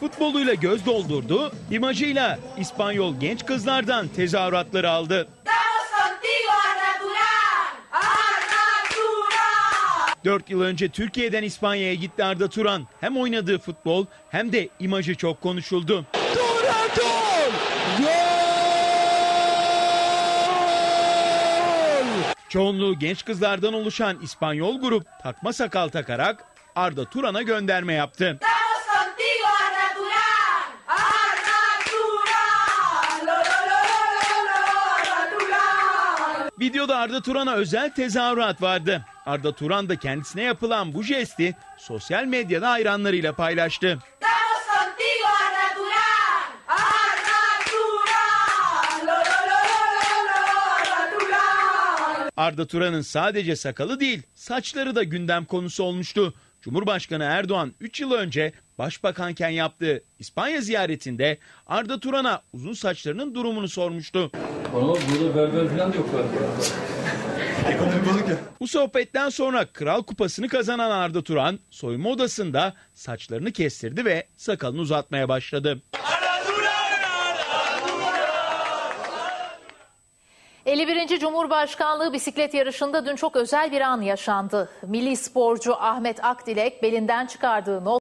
Futboluyla göz doldurdu, imajıyla İspanyol genç kızlardan tezahüratları aldı. Estamos contigo, Arda Turán. Arda Turán. 4 yıl önce Türkiye'den İspanya'ya gitti Arda Turan. Hem oynadığı futbol hem de imajı çok konuşuldu. Çoğunluğu genç kızlardan oluşan İspanyol grup takma sakal takarak Arda Turan'a gönderme yaptı. Videoda Arda Turan'a özel tezahürat vardı. Arda Turan da kendisine yapılan bu jesti sosyal medyada hayranlarıyla paylaştı. Arda Turan'ın sadece sakalı değil, saçları da gündem konusu olmuştu. Cumhurbaşkanı Erdoğan 3 yıl önce başbakanken yaptığı İspanya ziyaretinde Arda Turan'a uzun saçlarının durumunu sormuştu. Ama burada berber falan da yok. Bu sohbetten sonra Kral Kupası'nı kazanan Arda Turan soyunma odasında saçlarını kestirdi ve sakalını uzatmaya başladı. 51. Cumhurbaşkanlığı bisiklet yarışında dün çok özel bir an yaşandı. Milli sporcu Ahmet Akdilek belinden çıkardığı not